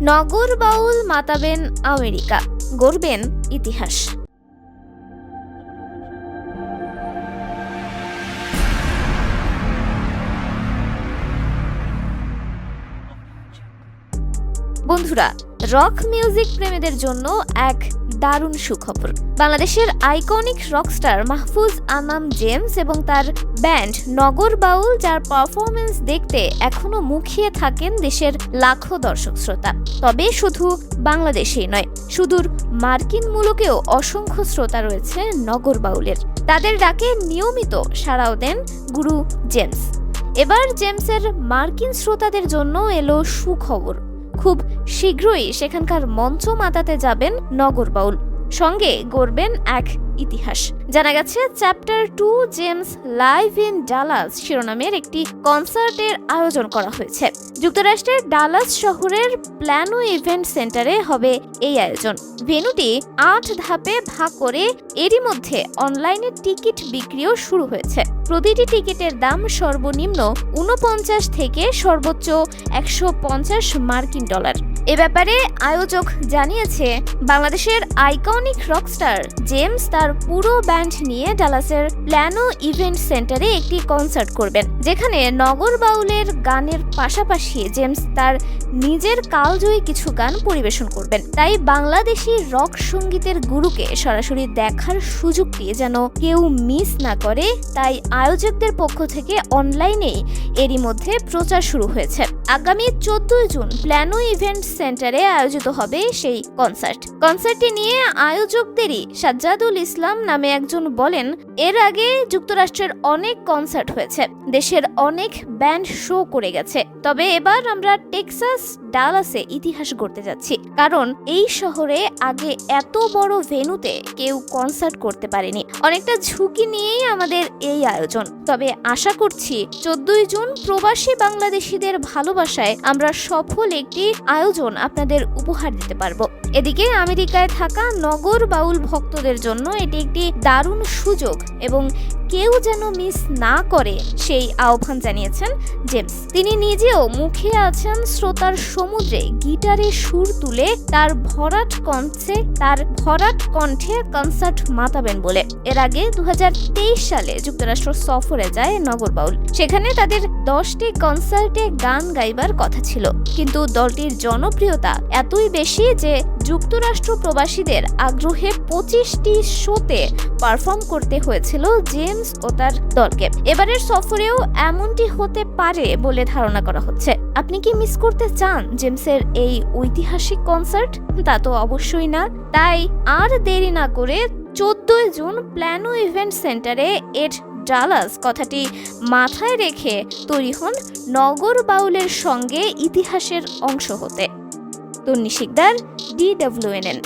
Nagar Baul মাতাবেন America গড়বেন ইতিহাস। বন্ধুরা rock music প্রেমীদের জন্য এক দারুণ সুখবর। বাংলাদেশের iconic rockstar Mahfuz Anam James এবং তার ব্যান্ড নগর বাউল, যার পারফরমেন্স দেখতে এখনও মুখিয়ে থাকেন দেশের লাখো দর্শক শ্রোতা। তবে শুধু বাংলাদেশেই নয়, সুদূর মার্কিন মূলকেও অসংখ্য শ্রোতা রয়েছে নগর বাউলের। তাদের ডাকে নিয়মিত সাড়াও দেন গুরু জেমস। এবার জেমসের মার্কিন শ্রোতাদের জন্য এলো সুখবর। খুব শীঘ্রই সেখানকার মঞ্চ মাতাতে যাবেন নগর বাউল। সঙ্গে গড়বেন এক ইতিহাস। জানা গেছে, chapter two James live in Dallas শিরোনামের একটি কনসার্টের আয়োজন করা হয়েছে। যুক্তরাষ্ট্রের ডালাস শহরের প্ল্যানো ইভেন্ট সেন্টারে হবে এই আয়োজন। ভেন্যুটি আট ধাপে ভাগ করে এরই মধ্যে অনলাইনে টিকিট বিক্রিও শুরু হয়েছে। প্রতিটি টিকিটের দাম সর্বনিম্ন ঊনপঞ্চাশ থেকে সর্বোচ্চ একশো পঞ্চাশ মার্কিন ডলার। এ ব্যাপারে আয়োজক জানিয়েছে, বাংলাদেশের আইকনিক রকস্টার জেমস তার পুরো ব্যান্ড নিয়ে ডালাসের প্ল্যানো ইভেন্ট সেন্টারে একটি কনসার্ট করবেন, যেখানে নগর বাউলের গানের পাশাপাশি জেমস তার নিজের কালজয়ী কিছু গান পরিবেশন করবেন। তাই বাংলাদেশি রক সঙ্গীতের গুরুকে সরাসরি দেখার সুযোগটি যেন কেউ মিস না করে, তাই আয়োজকদের পক্ষ থেকে অনলাইনেই এরই মধ্যে প্রচার শুরু হয়েছে। আগামী চোদ্দই জুন প্ল্যানো ইভেন্ট সেন্টারে আয়োজিত হবে সেই কনসার্ট। কনসার্টটি নিয়ে আয়োজকদেরই সাজ্জাদুল ইসলাম নামে একজন বলেন, এর আগে যুক্তরাষ্ট্রের অনেক কনসার্ট হয়েছে, দেশের অনেক ব্যান্ড শো করে গেছে। তবে এবার আমরা টেক্সাস, ডালাসে ইতিহাস গড়তে যাচ্ছি। কারণ এই শহরে আগে এত বড় ভেনুতে কেউ কনসার্ট করতে পারেনি। অনেকটা ঝুঁকি নিয়েই আমাদের এই আয়োজন। তবে আশা করছি, চোদ্দই জুন প্রবাসী বাংলাদেশিদের ভালোবাসায় আমরা সফল একটি আয়োজন আপনাদের উপহার দিতে পারব। এদিকে আমেরিকায় থাকা নগর বাউল ভক্তদের জন্য এটি একটি দারুণ সুযোগ এবং কেউ যেন মিস না করে, সেই আহ্বান জানিয়েছেন জেমস। তিনি নিজেও মুখে আছেন শ্রোতার সমুদ্রে, গিটারে সুর তুলে তার ভরাট কণ্ঠে, তার ভরাট কণ্ঠে কনসার্ট মাতাবেন বলে। এর আগে দু হাজার তেইশ সালে যুক্তরাষ্ট্র সফরে যায় নগর বাউল। সেখানে তাদের দশটি কনসার্টে গান গাইবার কথা ছিল। কিন্তু দলটির জনপ্রিয়তা এতই বেশি যে যুক্তরাষ্ট্র প্রবাসীদের আগ্রহে পঁচিশটি শোতে পারফর্ম করতে হয়েছিল জেমস ও তার দলকে। এবারের সফরেও এমনটি হতে পারে বলে ধারণা করা হচ্ছে। আপনি কি মিস করতে চান জেমসের এই ঐতিহাসিক কনসার্ট? তা তো অবশ্যই না। তাই আর দেরি না করে চোদ্দই জুন প্ল্যানো ইভেন্ট সেন্টারে এর ডালাস কথাটি মাথায় রেখে তৈরি হন নগর বাউলের সঙ্গে ইতিহাসের অংশ হতে। তন্নি শিকদার ডিডব্লিউএনএন